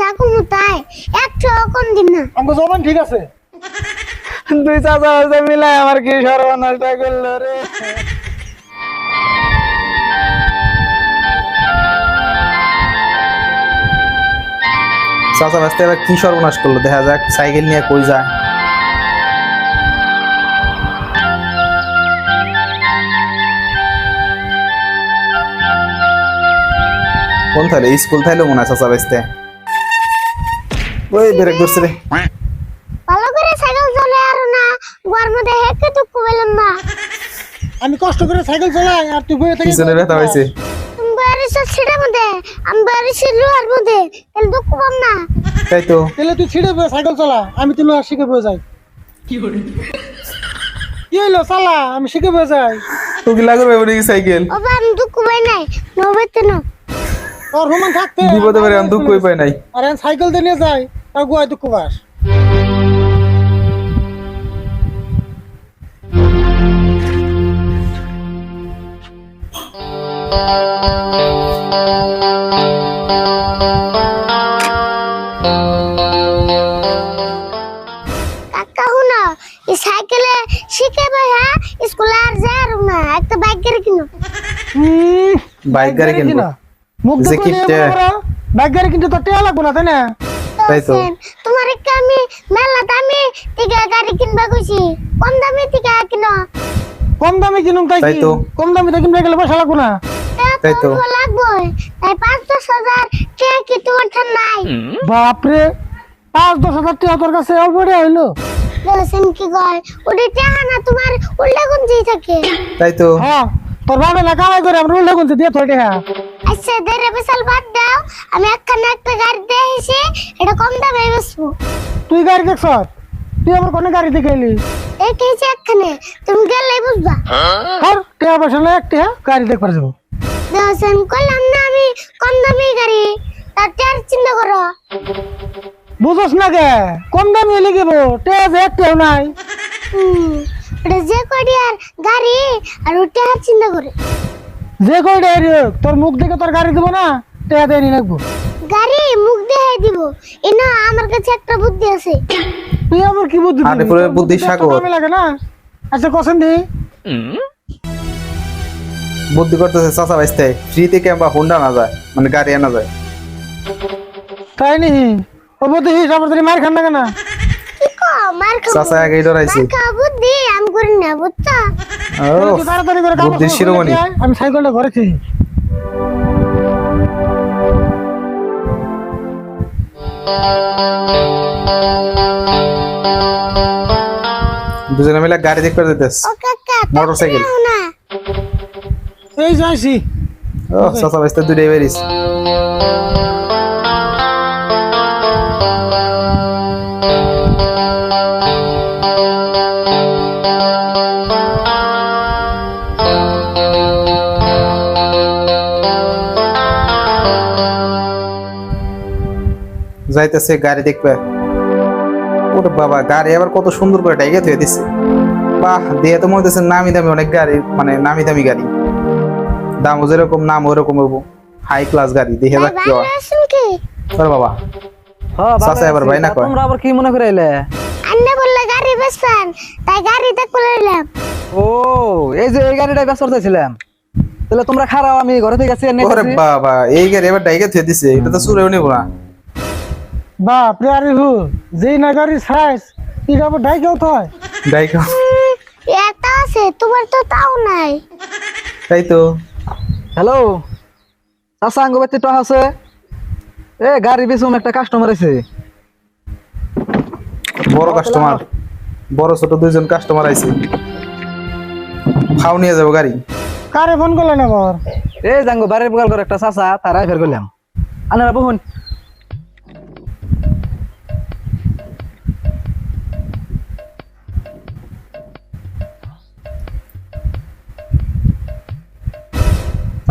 যা কমু তাই। একটু কম দিন না। আমাকে জবান ঠিক আছে। দুই চাচা মিলাই আমার কি সর্বনাশটা করল রে? চাচা বাস্তে এবার কি সর্বনাশ করল? দেখা যাক সাইকেল নিয়ে কই যায়। কোন থাইলে? স্কুল থাইলে মনে হয় চাচা বাস্তে ওই ব্রেক ধরছে রে। ভালো করে সাইকেল চলে আর না গোয়ার মধ্যে হেঁকে তো কুবেলাম না। আমি কষ্ট করে সাইকেল চালাই আর তুই বয়ে থেকে পিছনে ব্যথা তুমি বাড়ির সিটের মধ্যে আমি বাড়ির লোহার মধ্যে তাহলে দুঃখ পাম না। তাই তো। তাহলে তুই ছিঁড়ে সাইকেল চালা আমি তুই লোহার শিখে বয়ে যাই। কি হইল চালা আমি শিখে বয়ে যাই। তো কি লাগবে বলে কি সাইকেল? ও বা আমি দুঃখ পাই নাই নবেতে না। তোর হুমান থাকতে বিপদে পারে আমি দুঃখ কই পাই নাই। আর সাইকেল দিয়ে নিয়ে যাই। তার গোয়ায় দুঃখ পাস কাকা হুনা এই সাইকেলে শিখে ভাই হ্যাঁ স্কুলে আর যায় না একটা বাইক গাড়ি কিনো। হুম, বাইক গাড়ি কিনবো। কিনা? মুখ বড়, বাইক গাড়ি কিনতে তো টেয়া লাগবো না তাই না? তাই তো। তোমার আমি মেলা দামি থেকে গাড়ি কিনবা কইছি? কম দামি থেকে কিনো? কম দামে কিনুম তাই কি? তো। কম দামে তো কিনবে গেলে পয়সা লাগবো না? তাই তো। তো লাগবো। তাই পাঁচ দশ হাজার টাকা কি তোমার ঠান নাই? বাপরে পাঁচ দশ হাজার টাকা তোর কাছে অল্প রে হইল? দেখছেন কি কয়? ওটি টাকা না তোমার উল্টা গুঞ্জি থাকে। তাই তো হ্যাঁ তোর বাবা না কামাই করে আমরা উল্লে গুনতে দিয়ে তোর টাকা আচ্ছা দেড় বিশাল বাদ দাও। আমি একখানে একটা গাড়ি দিয়ে এসে এটা কম দামে বেচবো। তুই গাড়ি দেখছ? তুই আবার কোনে গাড়ি দেখে এলি? এই কেছে একখানে? তুমি গেলে বুঝবা। আর টাকা পয়সা না এক টাকা গাড়ি দেখবার যাব। দেখছেন কইলাম না আমি কম দামি গাড়ি। তার টার চিন্তা করো। বুঝোস না কে কম দামি এলে গেবো টাকা যে এক নাই। হুম এটা যে কয়টি আর গাড়ি আর ও টার চিন্তা করে। যে কই ডাইরি তোর মুখ দেখে তোর গাড়ি দেবো না? টাকা দেয়নি রাখব গাড়ি মুখ দেখাই দিব। এনা আমার কাছে একটা বুদ্ধি আছে। তুই আবার কি বুদ্ধি আরে পুরো বুদ্ধি সাগর। কামে লাগে না? আচ্ছা কসেন দি। বুদ্ধি করতেছে চাচা বাস্তে ফ্রিতে কিংবা হোন্ডা না যায় মানে গাড়ি আনা যায়। তাই নি? ও বুদ্ধি হিসাব ধরে মার খান না। কেনা কি কো মার চাচা আগেই ডরাইছে। বুদ্ধি আমি করি না বুঝছ? তাড়াতাড়ি করে বুদ্ধির শিরোমণি। আমি সাইকেলটা ঘরে খেয়ে দুজনে মিলে গাড়ি দেখতে কাকা মোটরসাইকেল। তাড়াতাড়ি এই যাইছি ও চাচা বাস্তে দুইটাই বেরিস যাইতেছে গাড়ি দেখবে। ওরে বাবা গাড়ি আবার কত সুন্দর করে ডাইগে থুয়ে দিচ্ছে বাহ দিয়ে তো মনে হচ্ছে নামি দামি অনেক গাড়ি মানে নামি দামি গাড়ি। দামও যেরকম নাম ওরকম হব হাই ক্লাস গাড়ি দেখে যাক কি হয়। ওরে বাবা। হ্যাঁ চাচা এবার ভাই না কয়? তোমরা আবার কি মনে করে এলে? আন্না বললে গাড়ি বেচবেন তাই গাড়ি দেখতে এলাম ও এই যে এই গাড়িটা ব্যস্ত চাইছিলাম। তাহলে তোমরা খারাপ আমি ঘরে থেকে আছি এনে ওরে বাবা এই গাড়ি এবার ডাইগে থুয়ে দিছে এটা তো চুরেও নিব না। বাপ রে আরে হু যেই না গাড়ি সাইজ তুই আবার ডাইকেও থয় ডাইকে এটা আছে তোমার তো তাও নাই। তাই তো। হ্যালো? চাচা আঙ্গ বাড়িতে তো আছে? এ গাড়ি বেচুম একটা কাস্টমার আছে। বড় কাস্টমার বড় ছোট দুইজন কাস্টমার আইছে। খাও নিয়ে যাব গাড়ি। কারে ফোন করলেন আবার এই জাঙ্গো বাড়ির বগাল করে একটা চাচা তারাই ফের করলাম। আনারা বহুন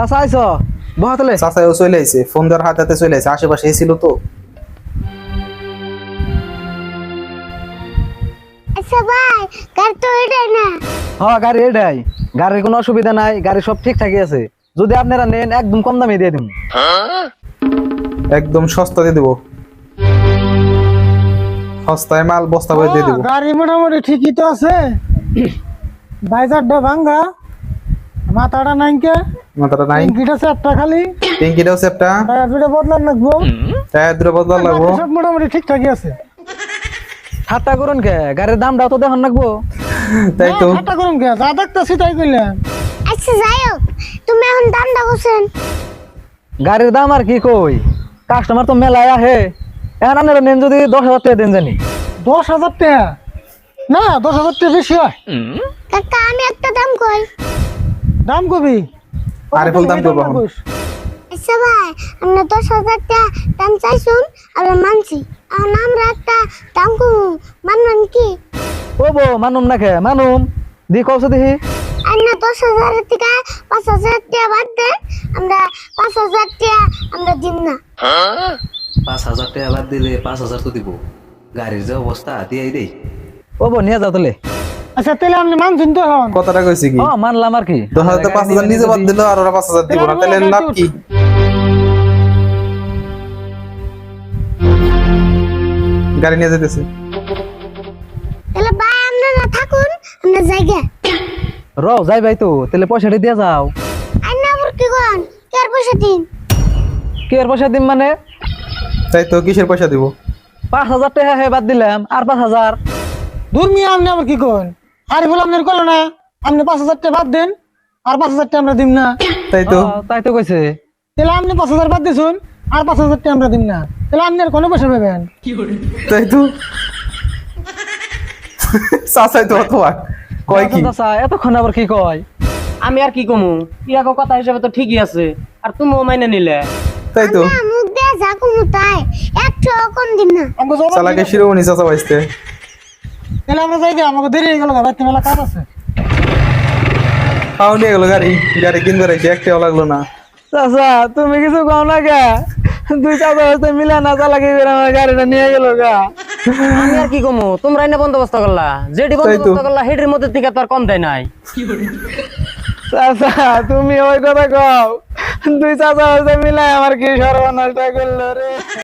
চাচা বহাতলে চাচাইও চলে আইছে ফোন দেওয়ার হাতে হাতে চলে আইছে আশেপাশে ছিল তো। আচ্ছা ভাই গাড়ি তো এটাই না। হ্যাঁ গাড়ি এটাই। গাড়ির কোনো অসুবিধা নাই গাড়ি সব ঠিকঠাকই আছে। যদি আপনারা নেন একদম কম দামে দিয়ে দিন একদম সস্তা দিয়ে দেবো। সস্তায় মাল বস্তা করে দিয়ে ও, দেবো গাড়ি মোটামুটি ঠিকই তো আছে। বাইজারটা ভাঙ্গা মাথাটা নাইকে? মাথাটা নাই। ট্যাঙ্কিটা চারটা খালি। ট্যাঙ্কিটাও সেপটা টায়ার দুটো বদলার লাগবো। টায়ার দুটো বদলা লাগবো। সব মোটামুটি ঠিকঠাকই আছে। ঠাট্টা করুন কে? গাড়ির দামটাও তো দেখুন রাখব তাই তো। হ্যাঁ, ঠাট্টা করুন কে? যা দেখতেছি তাই করলাম আচ্ছা যাই হোক তুমি এখন দাম দাগুছেন গাড়ির দাম আর কি কই? কাস্টমার তো মেলায় আহে এখন আপনারা নেন যদি দশ হাজার টাকা দেন জানি। দশ হাজার টাকা? না দশ হাজার টাকা বেশি হয়। কাকা আমি একটা দাম কই। দাম কবি? আরে ফুল দাম এখন। আচ্ছা ভাই আমরা দশ হাজার টাকা দাম চাইছুন আমরা মানছি। এখন আমরা একটা দাম কমু মানবেন কি? ও বো মানুম না খে মানুম দি কৌছে দেখি। আমরা দশ হাজার থেকে পাঁচ হাজার টাকা বাদ দেন আমরা পাঁচ হাজার টাকা আমরা দিব না। পাঁচ হাজার টাকা বাদ দিলে পাঁচ হাজার তো দিব। গাড়ির যে অবস্থা দিয়ে দেই। ও বো নিয়ে যাও তাহলে। আচ্ছা তাহলে আপনি মানছেন তো এখন। কথাটা কইছি কি? ও মানলাম আর কি। দশ হাজার তো পাঁচ হাজার নিজে বাদ দিল আর ওরা পাঁচ হাজার দিব না তাহলে লাভ কি? গাড়ি নিয়ে যেতেছে। তাহলে ভাই আপনারা থাকুন আমরা জায়গা। যাই ভাই তো তাহলে পয়সাটা দিয়ে যাও। আর না আমার কি কন? কার পয়সা দিন? কি আর পয়সা দিম মানে? তাই তো কিসের পয়সা দিব? পাঁচ হাজার টাকা হে বাদ দিলাম আর পাঁচ হাজার। দূর মিয়া আপনি আবার কি করেন আরে আপনার করল না আপনি পাঁচ হাজার টাকা বাদ দেন আর পাঁচ হাজার টাকা আমরা দিম না। তাই তো। তাই তো কইছে। তাহলে আপনি পাঁচ হাজার বাদ দিছুন আর পাঁচ হাজার টাকা আমরা দিম না। তাহলে আপনি আর কোনো পয়সা পাবেন। তাই তো। চাচাই তো কয় কি? চাচা, এতক্ষণ আবার কি কয়? আমি আর কি কমু? ইয়াকো কথা হিসেবে তো ঠিকই আছে আর তুমিও মাইনে নিলে। তাই তো। মুখ দিয়ে যা কমু তাই একটু দিন না। আমাকে জবাব চালাকে দিন। শিরোমণি চাচা বাইসতে তাহলে আমরা যাই গে, আমাকে দেরি হয়ে গেল কাজ আছে। নিয়ে গেল গাড়ি গাড়ি কিনবে রেখে একটাও লাগল না। চাচা তুমি কিছু কও না কে দুই চাচা হচ্ছে মিলে না চালাকি করে আমার গাড়িটা নিয়ে গেল গা। আমি আর কি কমু? তোমরা এনে বন্দোবস্ত করলা? যেটি। বন্দোবস্ত করলা হেটির মধ্যে থেকে তো আর কম দেয় নাই। চাচা তুমি ওই কথা কও দুই চাচা হচ্ছে মিলে আমার কি সর্বনাশটা করল রে?